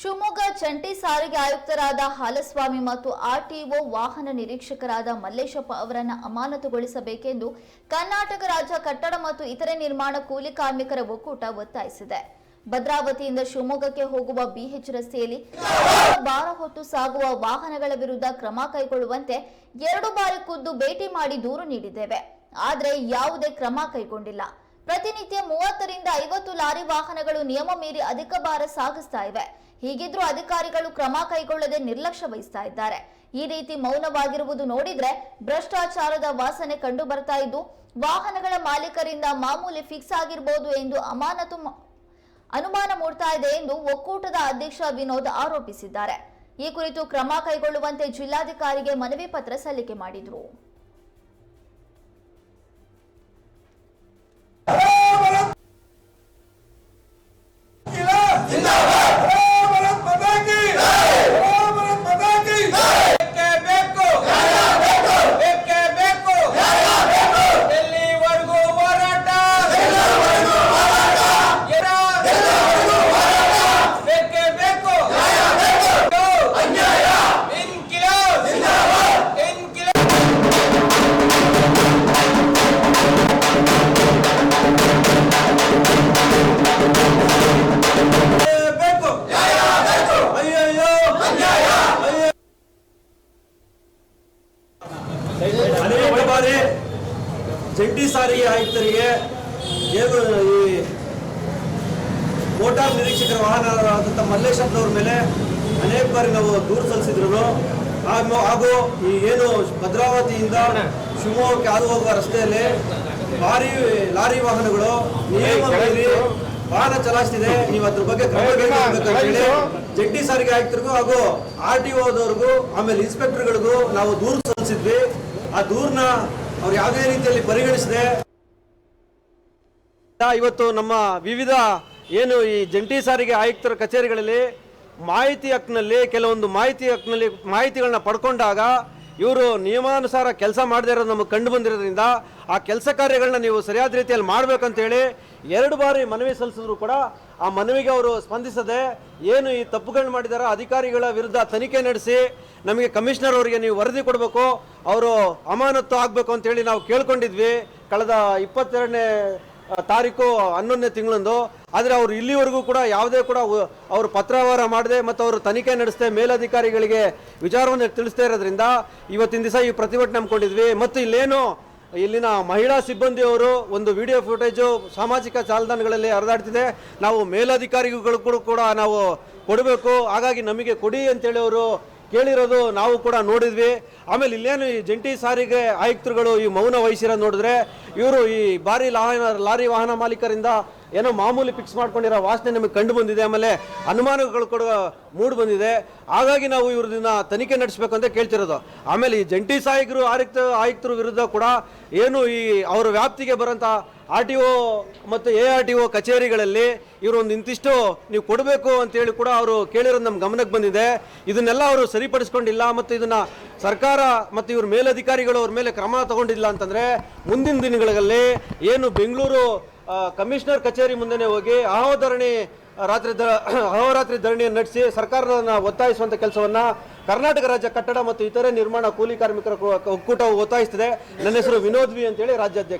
ಶಿವಮೊಗ್ಗ ಜಂಟಿ ಸಾರಿಗೆ ಆಯುಕ್ತರಾದ ಹಾಲಸ್ವಾಮಿ ಮತ್ತು ಆರ್ಟಿಒ ವಾಹನ ನಿರೀಕ್ಷಕರಾದ ಮಲ್ಲೇಶಪ್ಪ ಅವರನ್ನು ಅಮಾನತುಗೊಳಿಸಬೇಕೆಂದು ಕರ್ನಾಟಕ ರಾಜ್ಯ ಕಟ್ಟಡ ಮತ್ತು ಇತರೆ ನಿರ್ಮಾಣ ಕೂಲಿ ಕಾರ್ಮಿಕರ ಒಕ್ಕೂಟ ಒತ್ತಾಯಿಸಿದೆ. ಭದ್ರಾವತಿಯಿಂದ ಶಿವಮೊಗ್ಗಕ್ಕೆ ಹೋಗುವ ಬಿಎಚ್ ರಸ್ತೆಯಲ್ಲಿ ಭಾರ ಹೊತ್ತು ಸಾಗುವ ವಾಹನಗಳ ವಿರುದ್ಧ ಕ್ರಮ ಕೈಗೊಳ್ಳುವಂತೆ ಎರಡು ಬಾರಿ ಖುದ್ದು ಭೇಟಿ ಮಾಡಿ ದೂರು ನೀಡಿದ್ದೇವೆ. ಆದರೆ ಯಾವುದೇ ಕ್ರಮ ಕೈಗೊಂಡಿಲ್ಲ. ಪ್ರತಿನಿತ್ಯ ಮೂವತ್ತರಿಂದ ಐವತ್ತು ಲಾರಿ ವಾಹನಗಳು ನಿಯಮ ಮೀರಿ ಅಧಿಕ ಭಾರ ಸಾಗಿಸ್ತಾ ಇವೆ. ಹೀಗಿದ್ರೂ ಅಧಿಕಾರಿಗಳು ಕ್ರಮ ಕೈಗೊಳ್ಳದೆ ನಿರ್ಲಕ್ಷ್ಯ ವಹಿಸ್ತಾ ಇದ್ದಾರೆ. ಈ ರೀತಿ ಮೌನವಾಗಿರುವುದು ನೋಡಿದ್ರೆ ಭ್ರಷ್ಟಾಚಾರದ ವಾಸನೆ ಕಂಡು ಬರ್ತಾ ಇದ್ದು, ವಾಹನಗಳ ಮಾಲೀಕರಿಂದ ಮಾಮೂಲಿ ಫಿಕ್ಸ್ ಆಗಿರಬಹುದು ಎಂದು ಅಮಾನತು ಅನುಮಾನ ಮೂಡ್ತಾ ಇದೆ ಎಂದು ಒಕ್ಕೂಟದ ಅಧ್ಯಕ್ಷ ವಿನೋದ್ ಆರೋಪಿಸಿದ್ದಾರೆ. ಈ ಕುರಿತು ಕ್ರಮ ಕೈಗೊಳ್ಳುವಂತೆ ಜಿಲ್ಲಾಧಿಕಾರಿಗೆ ಮನವಿ ಪತ್ರ ಸಲ್ಲಿಕೆ ಮಾಡಿದರು. não! ಅನೇಕ ಬಾರಿ ಜಂಟಿ ಸಾರಿಗೆ ಆಯುಕ್ತರಿಗೆ ಏನು ಈ ಮೋಟಾರ್ ನಿರೀಕ್ಷಕರ ವಾಹನರಾದಂಥ ಮಲ್ಲೇಶಪ್ಪನವ್ರ ಮೇಲೆ ಅನೇಕ ಬಾರಿ ನಾವು ದೂರು ಸಲ್ಲಿಸಿದ್ರು ಹಾಗೂ- ಈ ಏನು ಭದ್ರಾವತಿಯಿಂದ ಶಿವಮೊಗ್ಗಕ್ಕೆ ಹಾದು ಹೋಗುವ ರಸ್ತೆಯಲ್ಲಿ ಭಾರಿ ಲಾರಿ ವಾಹನಗಳು ನಿಯಮ ಮೀರಿ ವಾಹನ ಚಲಾಯಿಸ್ತಿದೆ. ನೀವು ಅದ್ರ ಬಗ್ಗೆ ಹೇಳಿ ಜಂಟಿ ಸಾರಿಗೆ ಆಯುಕ್ತರಿಗೂ ಹಾಗೂ ಆರ್ ಟಿ ಓದವ್ರಿಗೂ ಆಮೇಲೆ ಇನ್ಸ್ಪೆಕ್ಟರ್ಗಳಿಗೂ ನಾವು ದೂರು ಸಲ್ಲಿಸಿದ್ವಿ. ಆ ದೂರನ್ನ ಅವ್ರು ಯಾವುದೇ ರೀತಿಯಲ್ಲಿ ಪರಿಗಣಿಸದೆ ಇವತ್ತು ನಮ್ಮ ವಿವಿಧ ಏನು ಈ ಜಂಟಿ ಸಾರಿಗೆ ಆಯುಕ್ತರ ಕಚೇರಿಗಳಲ್ಲಿ ಮಾಹಿತಿ ಹಕ್ಕಿನಲ್ಲಿ ಕೆಲವೊಂದು ಮಾಹಿತಿ ಹಕ್ಕಿನಲ್ಲಿ ಮಾಹಿತಿಗಳನ್ನ ಪಡ್ಕೊಂಡಾಗ ಇವರು ನಿಯಮಾನುಸಾರ ಕೆಲಸ ಮಾಡದೇ ಇರೋದು ನಮಗೆ ಕಂಡು ಬಂದಿರೋದ್ರಿಂದ ಆ ಕೆಲಸ ಕಾರ್ಯಗಳನ್ನ ನೀವು ಸರಿಯಾದ ರೀತಿಯಲ್ಲಿ ಮಾಡಬೇಕಂತೇಳಿ ಎರಡು ಬಾರಿ ಮನವಿ ಸಲ್ಲಿಸಿದ್ರು ಕೂಡ ಆ ಮನವಿಗೆ ಅವರು ಸ್ಪಂದಿಸದೆ ಏನು ಈ ತಪ್ಪುಗಳನ್ನ ಮಾಡಿದಾರೋ ಅಧಿಕಾರಿಗಳ ವಿರುದ್ಧ ತನಿಖೆ ನಡೆಸಿ ನಮಗೆ ಕಮಿಷನರ್ ಅವರಿಗೆ ನೀವು ವರದಿ ಕೊಡಬೇಕು, ಅವರು ಅಮಾನತ್ತು ಆಗಬೇಕು ಅಂತೇಳಿ ನಾವು ಕೇಳ್ಕೊಂಡಿದ್ವಿ. ಕಳೆದ ಇಪ್ಪತ್ತೆರಡನೇ ತಾರೀಕು ಹನ್ನೊಂದನೇ ತಿಂಗಳಂದು. ಆದರೆ ಅವರು ಇಲ್ಲಿವರೆಗೂ ಕೂಡ ಯಾವುದೇ ಕೂಡ ಅವರು ಪತ್ರವ್ಯವಹಾರ ಮಾಡದೆ ಮತ್ತು ಅವರು ತನಿಖೆ ನಡೆಸದೆ ಮೇಲಧಿಕಾರಿಗಳಿಗೆ ವಿಚಾರವನ್ನು ತಿಳಿಸ್ತಾ ಇರೋದ್ರಿಂದ ಇವತ್ತಿನ ದಿವಸ ಈ ಪ್ರತಿಭಟನೆ ಹಮ್ಮಿಕೊಂಡಿದ್ವಿ. ಮತ್ತು ಇಲ್ಲೇನು ಇಲ್ಲಿನ ಮಹಿಳಾ ಸಿಬ್ಬಂದಿಯವರು ಒಂದು ವಿಡಿಯೋ ಫುಟೇಜು ಸಾಮಾಜಿಕ ಜಾಲತಾಣಗಳಲ್ಲಿ ಹರಿದಾಡ್ತಿದೆ. ನಾವು ಮೇಲಧಿಕಾರಿಗಳು ಕೂಡ ನಾವು ಕೊಡಬೇಕು. ಹಾಗಾಗಿ ನಮಗೆ ಕೊಡಿ ಅಂತೇಳಿ ಅವರು ಕೇಳಿರೋದು ನಾವು ಕೂಡ ನೋಡಿದ್ವಿ. ಆಮೇಲೆ ಇಲ್ಲೇನು ಈ ಜಂಟಿ ಸಾರಿಗೆ ಆಯುಕ್ತರುಗಳು ಈ ಮೌನ ವಹಿಸಿರೋದು ನೋಡಿದ್ರೆ ಇವರು ಈ ಭಾರಿ ಲಾರಿ ವಾಹನ ಮಾಲೀಕರಿಂದ ಏನೋ ಮಾಮೂಲಿ ಫಿಕ್ಸ್ ಮಾಡ್ಕೊಂಡಿರೋ ವಾಸನೆ ನಮಗೆ ಕಂಡು ಬಂದಿದೆ, ಆಮೇಲೆ ಅನುಮಾನಗಳು ಕೊಡುವ ಮೂಡ್ ಬಂದಿದೆ. ಹಾಗಾಗಿ ನಾವು ಇವ್ರದನ್ನ ತನಿಖೆ ನಡೆಸಬೇಕು ಅಂತ ಕೇಳ್ತಿರೋದು. ಆಮೇಲೆ ಈ ಜಂಟಿ ಸಹಾಯಕರು ಆಯುಕ್ತ ಆಯುಕ್ತರ ವಿರುದ್ಧ ಕೂಡ ಏನು ಈ ಅವರ ವ್ಯಾಪ್ತಿಗೆ ಬರೋಂಥ ಆರ್ ಟಿ ಒ ಮತ್ತು ಎ ಆರ್ ಟಿ ಒ ಕಚೇರಿಗಳಲ್ಲಿ ಇವರೊಂದು ಇಂತಿಷ್ಟು ನೀವು ಕೊಡಬೇಕು ಅಂತೇಳಿ ಕೂಡ ಅವರು ಕೇಳಿರೋದು ನಮ್ಮ ಗಮನಕ್ಕೆ ಬಂದಿದೆ. ಇದನ್ನೆಲ್ಲ ಅವರು ಸರಿಪಡಿಸ್ಕೊಂಡಿಲ್ಲ ಮತ್ತು ಇದನ್ನು ಸರ್ಕಾರ ಮತ್ತು ಇವ್ರ ಮೇಲಧಿಕಾರಿಗಳು ಅವ್ರ ಮೇಲೆ ಕ್ರಮ ತಗೊಂಡಿಲ್ಲ ಅಂತಂದರೆ ಮುಂದಿನ ದಿನಗಳಲ್ಲಿ ಏನು ಬೆಂಗಳೂರು ಕಮಿಷನರ್ ಕಚೇರಿ ಮುಂದೆನೇ ಹೋಗಿ ಅಹೋಧರಣಿ ರಾತ್ರಿ ದ ಅಹೋರಾತ್ರಿ ಧರಣಿಯನ್ನು ನಡೆಸಿ ಸರ್ಕಾರವನ್ನು ಒತ್ತಾಯಿಸುವಂಥ ಕೆಲಸವನ್ನ ಕರ್ನಾಟಕ ರಾಜ್ಯ ಕಟ್ಟಡ ಮತ್ತು ಇತರೆ ನಿರ್ಮಾಣ ಕೂಲಿ ಕಾರ್ಮಿಕರ ಒಕ್ಕೂಟವು ಒತ್ತಾಯಿಸ್ತಿದೆ. ನನ್ನ ಹೆಸರು ವಿನೋದ್ ವಿ ಅಂತೇಳಿ ರಾಜ್ಯಾಧ್ಯಕ್ಷ.